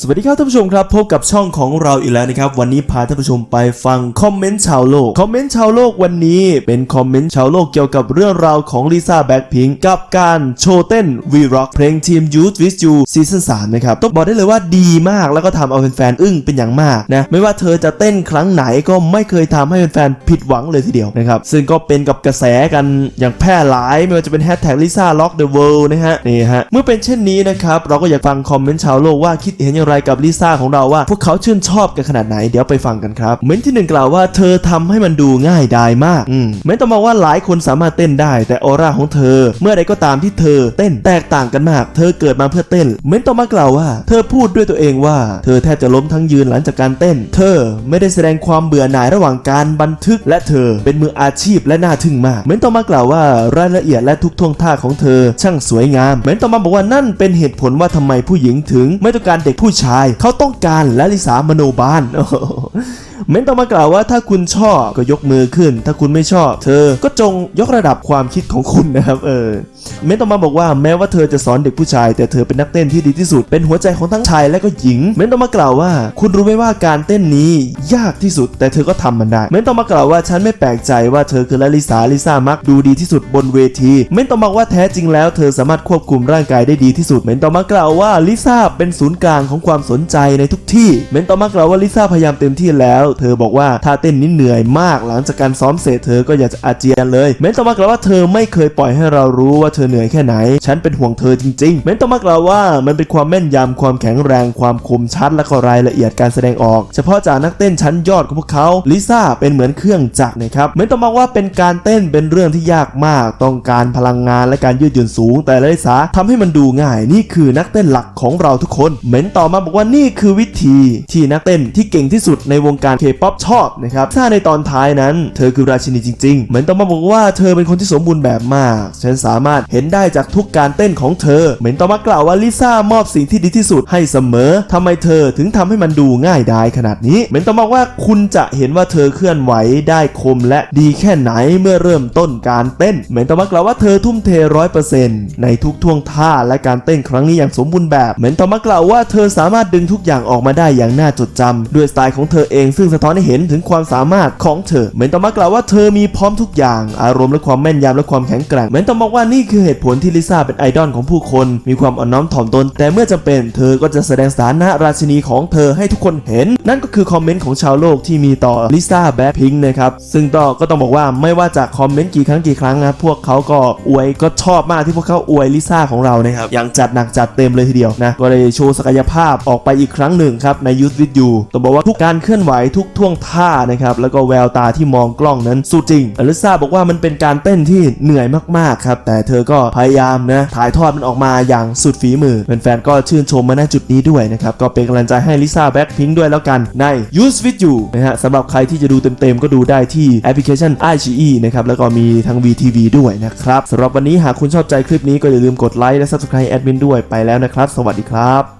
สวัสดีครับท่านผู้ชมครับพบกับช่องของเราอีกแล้วนะครับ วันนี้พาท่านผู้ชมไปฟังคอมเมนต์ชาวโลกคอมเมนต์ชาวโลกวันนี้เป็นคอมเมนต์ชาวโลกเกี่ยวกับเรื่องราวของลิซ่าแบ็คพิงกับการโชว์เต้นวีร็อกเพลงทีม Youth with You ซีซั่น3นะครับ ต้องบอกได้เลยว่าดีมากแล้วก็ทำเอาแฟนๆอึ้งเป็นอย่างมากนะ ไม่ว่าเธอจะเต้นครั้งไหนก็ไม่เคยทำให้แฟนๆผิดหวังเลยทีเดียวนะครับซึ่งก็เป็นกับกระแสกันอย่างแพร่หลายไม่ว่าจะเป็นแฮชแท็กลิซ่าล็อกเดอะเวิลด์นะฮะนี่ฮะเมื่อเป็นเช่นนี้นะครับเราก็อยากฟังคอมเมนต์ชาวโลกว่าคิดเห็นอย่างไรกับลิซ่าของเราว่า พวกเขาชื่นชอบกันขนาดไหนเดี๋ยวไปฟังกันครับเม้นต์ที่หนึ่งกล่าวว่าเธอทำให้มันดูง่ายดายมากอืมเมนต์ต่อมาว่าหลายคนสามารถเต้นได้ แต่ออร่าของเธอ เมื่อใดก็ตามที่เธอเต้นแตกต่างกันมาก เธอเกิดมาเพื่อเต้น เม้นต์ต่อมากล่าวว่า เธอพูดด้วยตัวเองว่า เธอแทบจะล้มทั้งยืนหลังจากการเต้น เธอไม่ได้แสดงความเบื่อหน่ายระหว่างการบันทึก และเธอเป็นมืออาชีพและน่าทึ่งมาก เม้นต์ต่อมากล่าวว่ารายละเอียดและทุกท่วงท่าของเธอช่างสวยงาม เม้นต์ต่อมาบอกว่านั่นเป็นเหตุผลว่าทำไมผู้หญิงถึง ไม่ต้องการเด็กผู้ชาย เขาต้องการและลิสามโนบาลเม้นต่อมากล่าวว่าถ้าคุณชอบก็ยกมือขึ้น ถ้าคุณไม่ชอบ เธอก็จงยกระดับความคิดของคุณนะครับเออเม้นต่อมาบอกว่าแม้ว่าเธอจะสอนเด็กผู้ชาย แต่เธอเป็นนักเต้นที่ดีที่สุด เป็นหัวใจของทั้งชายและก็หญิง เม้นต่อมากล่าวว่า คุณรู้ไหมว่าการเต้นนี้ยากที่สุด แต่เธอก็ทำมันได้ เม้นต่อมากล่าวว่าฉันไม่แปลกใจว่าเธอคือลลิสาลิซ่ามักดูดีที่สุดบนเวที เม้นต่อมาว่าแท้จริงแล้วเธอสามารถควบคุมร่างกายได้ดีที่สุด เม้นต่อมากล่าวว่าลิซ่าเป็นศูนย์กลางของความสนใจในทุกที่ เม้นต่อมากล่าวว่าลิซ่าพยายามเต็มที่แล้วเธอบอกว่าท่าเต้นนี้เหนื่อยมากหลังจากการซ้อมเสร็จเธอก็อยากจะอาเจียนเลย เม้นต่อมากล่าวว่าเธอไม่เคยปล่อยให้เรารู้ว่าเธอเหนื่อยแค่ไหน ฉันเป็นห่วงเธอจริงๆ เม้นต่อมากล่าวว่ามันเป็นความแม่นยำความแข็งแรงความคมชัดและก็รายละเอียดการแสดงออก เฉพาะจากนักเต้นชั้นยอดของพวกเขาลิซ่าเป็นเหมือนเครื่องจักรนะครับเม้นต่อมาว่าเป็นการเต้นเป็นเรื่องที่ยากมาก ต้องการพลังงานและการยืดหยุ่นสูง แต่ลิซ่าทำให้มันดูง่ายนี่คือนักเต้นหลักของเราทุกคน เม้นต่อมาบอกว่านี่คือวิธีที่นักเต้นที่เก่งที่สุดในวงการเคป๊อปชอบนะครับถ้าในตอนท้ายนั้น เธอคือราชินีจริง ๆ เหมือนต่อมาบอกว่าเธอเป็นคนที่สมบูรณ์แบบมาก ฉันสามารถเห็นได้จากทุกการเต้นของเธอ เหมือนต่อมากล่าวว่าลิซ่ามอบสิ่งที่ดีที่สุดให้เสมอทำไมเธอถึงทำให้มันดูง่ายดายขนาดนี้ เหมือนต่อมาว่าคุณจะเห็นว่าเธอเคลื่อนไหวได้คมและดีแค่ไหนเมื่อเริ่มต้นการเต้น เหมือนต่อมากล่าวว่าเธอทุ่มเทร้อยเปอร์เซ็นต์ในทุกท่วงท่าและการเต้นครั้งนี้อย่างสมบูรณ์แบบ เหมือนต่อมากล่าวว่าเธอสามารถดึงทุกอย่างออกมาได้อย่างน่าจดจำด้วยสไตล์ของเธอเองซึ่งจึงสะท้อนให้เห็นถึงความสามารถของเธอเหมือนต่อมากล่าวว่าเธอมีพร้อมทุกอย่าง อารมณ์และความแม่นยำและความแข็งแกร่งเหมือนต่อมาว่านี่คือเหตุผลที่ลิซ่าเป็นไอดอลของผู้คน มีความอ่อนน้อมถ่อมตน แต่เมื่อจำเป็น เธอก็จะแสดงสถานะราชินีของเธอให้ทุกคนเห็น นั่นก็คือคอมเมนต์ของชาวโลกที่มีต่อลิซ่าแบ็คพิงค์นะครับ ซึ่งก็ก็ต้องบอกว่าไม่ว่าจะคอมเมนต์กี่ครั้งกี่ครั้งนะพวกเขาก็อวยก็ชอบมากที่พวกเขาอวยลิซ่าของเรานะครับอย่างจัดหนักจัดเต็มเลยทีเดียวนะก็เลยโชว์ศักยภาพออกไปอีกครั้งหนึ่งครับในยูทวิดยูต้องบอกว่าทุกการเคลื่อนไหวทุกท่วงท่านะครับแล้วก็แววตาที่มองกล้องนั้นสุดจริงอลิซาบอกว่ามันเป็นการเต้นที่เหนื่อยมากๆครับแต่เธอก็พยายามนะถ่ายทอดมันออกมาอย่างสุดฝีมือแฟนๆก็ชื่นชมมาณจุดนี้ด้วยนะครับก็เป็นกำลังใจให้ลิซ่าแบ็คพิงด้วยแล้วกันใน Use With You นะฮะสำหรับใครที่จะดูเต็มๆ ก็ดูได้ที่แอปพลิเคชัน i อ e นะครับแล้วก็มีทั้ง VTV ด้วยนะครับสำหรับวันนี้หากคุณชอบใจคลิปนี้ก็อย่าลืมกดไลค์และ Subscribe แอดมินด้วยไปแล้วนะครับ สวัสดีครับ